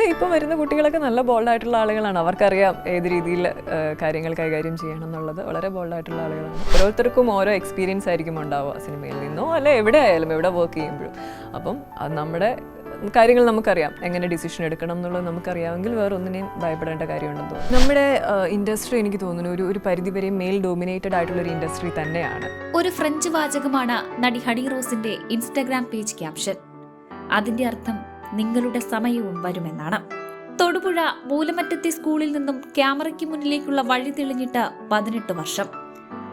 ഇപ്പം വരുന്ന കുട്ടികളൊക്കെ നല്ല ബോൾഡായിട്ടുള്ള ആളുകളാണ്. അവർക്കറിയാം ഏത് രീതിയിൽ കാര്യങ്ങൾ കൈകാര്യം ചെയ്യണം എന്നുള്ളത്. വളരെ ബോൾഡായിട്ടുള്ള ആളുകളാണ്. ഓരോരുത്തർക്കും ഓരോ എക്സ്പീരിയൻസ് ആയിരിക്കും ഉണ്ടാവുക സിനിമയിൽ നിന്നോ അല്ലെ എവിടെ ആയാലും എവിടെ വർക്ക് ചെയ്യുമ്പോഴും. അപ്പം അത് നമ്മുടെ കാര്യങ്ങൾ നമുക്കറിയാം. എങ്ങനെ ഡിസിഷൻ എടുക്കണം എന്നുള്ളത് നമുക്കറിയാമെങ്കിൽ വേറെ ഒന്നിനെയും ഭയപ്പെടേണ്ട കാര്യമുണ്ടെന്ന് തോന്നുന്നു. നമ്മുടെ ഇൻഡസ്ട്രി എനിക്ക് തോന്നുന്നു ഒരു ഒരു പരിധിവരെ മെയിൽ ഡോമിനേറ്റഡ് ആയിട്ടുള്ള ഒരു ഇൻഡസ്ട്രി തന്നെയാണ്. ഒരു ഫ്രഞ്ച് വാചകമാണ് നടി ഹണി റോസിന്റെ ഇൻസ്റ്റാഗ്രാം പേജ് ക്യാപ്ഷൻ അതിന്റെ അർത്ഥം നിങ്ങളുടെ സമയവും വരുമെന്നാണ്. തൊടുപുഴ മൂലമറ്റത്തെ സ്കൂളിൽ നിന്നും ക്യാമറയ്ക്ക് മുന്നിലേക്കുള്ള വഴി തെളിഞ്ഞിട്ട് പതിനെട്ട് വർഷം.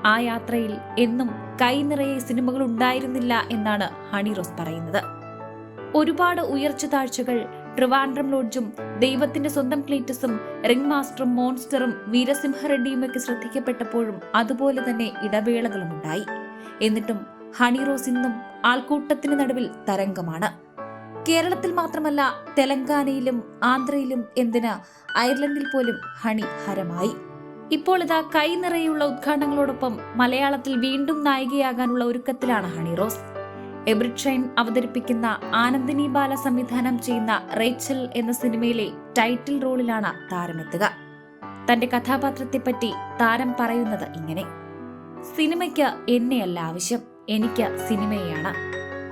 ആ യാത്രയിൽ എന്നും കൈ നിറയെ സിനിമകൾ ഉണ്ടായിരുന്നില്ല എന്നാണ് ഹണി റോസ് പറയുന്നത്. ഒരുപാട് ഉയർച്ച താഴ്ചകൾ ട്രിവാൻഡ്രം ലോഡ്ജും ദൈവത്തിന്റെ സ്വന്തം ക്ലീറ്റസും റിംഗ് മാസ്റ്ററും മോൺസ്റ്ററും വീരസിംഹറെഡ്ഡിയും ഒക്കെ ശ്രദ്ധിക്കപ്പെട്ടപ്പോഴും അതുപോലെ തന്നെ ഇടവേളകളും ഉണ്ടായി എന്നിട്ടും ഹണി റോസ് ഇന്നും ആൾക്കൂട്ടത്തിന് നടുവിൽ തരംഗമാണ്. കേരളത്തിൽ മാത്രമല്ല തെലങ്കാനയിലും ആന്ധ്രയിലും എന്തിന് അയർലൻഡിൽ പോലും ഹണി ഹരമായി ഇപ്പോൾ ഇതാ കൈ നിറയുള്ള ഉദ്ഘാടനങ്ങളോടൊപ്പം മലയാളത്തിൽ വീണ്ടും നായികയാകാനുള്ള ഒരുക്കത്തിലാണ് ഹണി റോസ്. എബ്രിഷൈൻ അവതരിപ്പിക്കുന്ന ആനന്ദിനി ബാല സംവിധാനം ചെയ്യുന്ന റേച്ചൽ എന്ന സിനിമയിലെ ടൈറ്റിൽ റോളിലാണ് താരമെത്തുക. തന്റെ കഥാപാത്രത്തെപ്പറ്റി താരം പറയുന്നത് ഇങ്ങനെ സിനിമയ്ക്ക് എന്നെയല്ല ആവശ്യം എനിക്ക് സിനിമയാണ്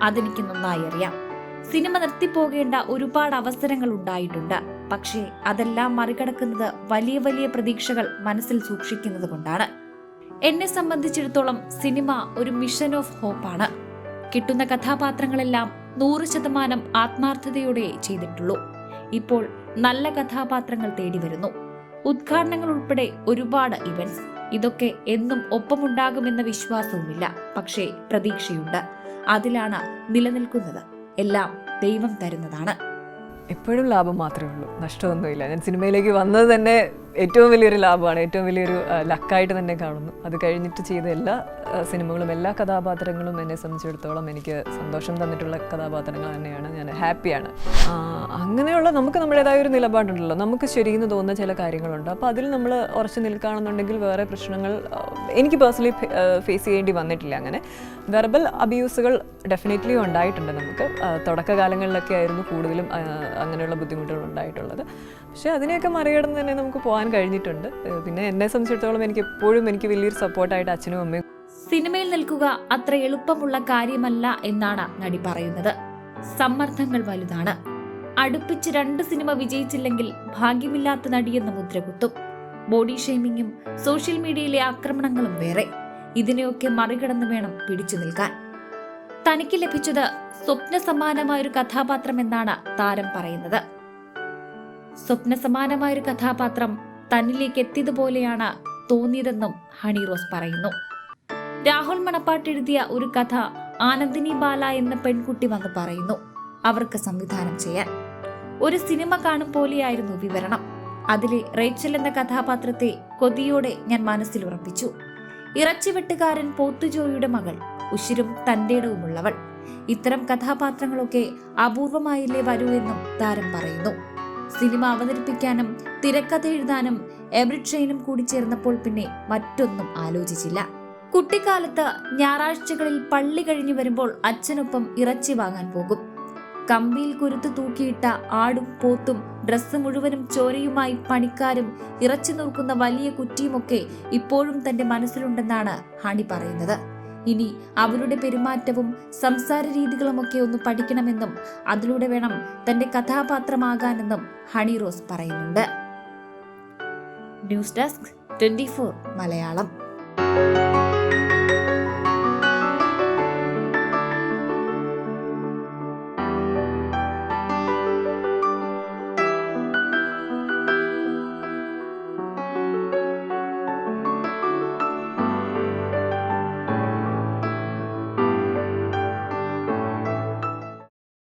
അതെനിക്ക് നന്നായി അറിയാം. സിനിമ നിർത്തിപ്പോകേണ്ട ഒരുപാട് അവസരങ്ങൾ ഉണ്ടായിട്ടുണ്ട്. പക്ഷേ അതെല്ലാം മറികടക്കുന്നത് വലിയ വലിയ പ്രതീക്ഷകൾ മനസ്സിൽ സൂക്ഷിക്കുന്നത് കൊണ്ടാണ്. എന്നെ സംബന്ധിച്ചിടത്തോളം സിനിമ ഒരു മിഷൻ ഓഫ് ഹോപ്പാണ് കിട്ടുന്ന കഥാപാത്രങ്ങളെല്ലാം നൂറ് ശതമാനം ആത്മാർത്ഥതയോടെ ചെയ്തിട്ടുള്ളൂ. ഇപ്പോൾ നല്ല കഥാപാത്രങ്ങൾ തേടി വരുന്നു. ഉദ്ഘാടനങ്ങൾ ഉൾപ്പെടെ ഒരുപാട് ഇവന്റ്സ് ഇതൊക്കെ എന്നും ഒപ്പമുണ്ടാകുമെന്ന വിശ്വാസവുമില്ല. പക്ഷേ പ്രതീക്ഷയുണ്ട്. അതിലാണ് നിലനിൽക്കുന്നത്. എല്ലാം ദൈവം തരുന്നതാണ്. എപ്പോഴും ലാഭം മാത്രമേ ഉള്ളൂ. നഷ്ടമൊന്നുമില്ല. ഞാൻ സിനിമയിലേക്ക് വന്നത് തന്നെ ഏറ്റവും വലിയൊരു ലാഭമാണ്. ഏറ്റവും വലിയൊരു ലക്കായിട്ട് തന്നെ കാണുന്നു. അത് കഴിഞ്ഞിട്ട് ചെയ്ത എല്ലാ സിനിമകളും എല്ലാ കഥാപാത്രങ്ങളും എന്നെ സംബന്ധിച്ചിടത്തോളം എനിക്ക് സന്തോഷം തന്നിട്ടുള്ള കഥാപാത്രങ്ങൾ തന്നെയാണ്. ഞാൻ ഹാപ്പിയാണ്. അങ്ങനെയുള്ള നമുക്ക് നമ്മുടേതായ ഒരു നിലപാടുണ്ടല്ലോ. നമുക്ക് ശരിയെന്ന് തോന്നുന്ന ചില കാര്യങ്ങളുണ്ട്. അപ്പോൾ അതിൽ നമ്മൾ ഉറച്ചു നിൽക്കുകയാണെന്നുണ്ടെങ്കിൽ വേറെ പ്രശ്നങ്ങൾ എനിക്ക് പേഴ്സണലി ഫേസ് ചെയ്യേണ്ടി വന്നിട്ടില്ല അങ്ങനെ. വെർബൽ അബ്യൂസുകൾ ഡെഫിനറ്റ്ലി ഉണ്ടായിട്ടുണ്ട് നമുക്ക്. തുടക്കകാലങ്ങളിലൊക്കെ ആയിരുന്നു കൂടുതലും അങ്ങനെയുള്ള ബുദ്ധിമുട്ടുകൾ ഉണ്ടായിട്ടുള്ളത്. പക്ഷേ അതിനെയൊക്കെ മറികടന്ന് തന്നെ നമുക്ക് പോകാൻ കഴിഞ്ഞിട്ടുണ്ട്. പിന്നെ എന്നെ സംബന്ധിച്ചിടത്തോളം എനിക്ക് എപ്പോഴും എനിക്ക് വലിയൊരു സപ്പോർട്ടായിട്ട് അച്ഛനും അമ്മയും സിനിമയിൽ നിൽക്കുക അത്ര എളുപ്പമുള്ള കാര്യമല്ല എന്നാണ് നടി പറയുന്നത്. സമ്മർദ്ദങ്ങൾ വലുതാണ്. അടുപ്പിച്ച് രണ്ട് സിനിമ വിജയിച്ചില്ലെങ്കിൽ ഭാഗ്യമില്ലാത്ത നടിയെന്ന് മുദ്രകുത്തും ബോഡി ഷെയ്മിങ്ങും സോഷ്യൽ മീഡിയയിലെ ആക്രമണങ്ങളും വേറെ. ഇതിനെയൊക്കെ മറികടന്ന് വേണം പിടിച്ചു നിൽക്കാൻ. തനിക്ക് ലഭിച്ചത് സ്വപ്ന സമാനമായൊരു കഥാപാത്രം എന്നാണ് താരം പറയുന്നത്. സ്വപ്ന സമാനമായൊരു കഥാപാത്രം തന്നിലേക്ക് എത്തിയതുപോലെയാണ് തോന്നിയതെന്നും ഹണി റോസ് പറയുന്നു. രാഹുൽ മണപ്പാട്ട് എഴുതിയ ഒരു കഥ ആനന്ദിനി ബാല എന്ന പെൺകുട്ടി വന്ന് പറയുന്നു. അവർക്ക് സംവിധാനം ചെയ്യാൻ. ഒരു സിനിമ കാണും പോലെയായിരുന്നു വിവരണം. അതിലെ റേച്ചൽ എന്ന കഥാപാത്രത്തെ കൊതിയോടെ ഞാൻ മനസ്സിൽ ഉറപ്പിച്ചു. ഇറച്ചിവെട്ടുകാരൻ പോത്തുജോയിയുടെ മകൾ ഉശിരും തന്റേടവുമുള്ളവൾ ഇത്തരം കഥാപാത്രങ്ങളൊക്കെ അപൂർവമായില്ലേ വരൂ എന്നും താരം പറയുന്നു. സിനിമ അവതരിപ്പിക്കാനും തിരക്കഥ എഴുതാനും എബ്രിഡ് ഷെയ്നും കൂടി ചേർന്നപ്പോൾ പിന്നെ മറ്റൊന്നും ആലോചിച്ചില്ല. കുട്ടിക്കാലത്ത് ഞായറാഴ്ചകളിൽ പള്ളി കഴിഞ്ഞു വരുമ്പോൾ അച്ഛനൊപ്പം ഇറച്ചി വാങ്ങാൻ പോകും. കമ്പിയിൽ കുരുത്ത് തൂക്കിയിട്ട ആടും പോത്തും ഡ്രസ്സ് മുഴുവനും ചോരയുമായി പണിക്കാരും ഇറച്ചി നുറുക്കുന്ന വലിയ കുറ്റിയുമൊക്കെ ഇപ്പോഴും തന്റെ മനസ്സിലുണ്ടെന്നാണ് ഹണി പറയുന്നത്. ഇനി അവരുടെ പെരുമാറ്റവും സംസാര രീതികളുമൊക്കെ ഒന്ന് പഠിക്കണമെന്നും അതിലൂടെ വേണം തന്റെ കഥാപാത്രമാകാനെന്നും ഹണി റോസ് പറയുന്നുണ്ട്. News desk twenty Malayalam.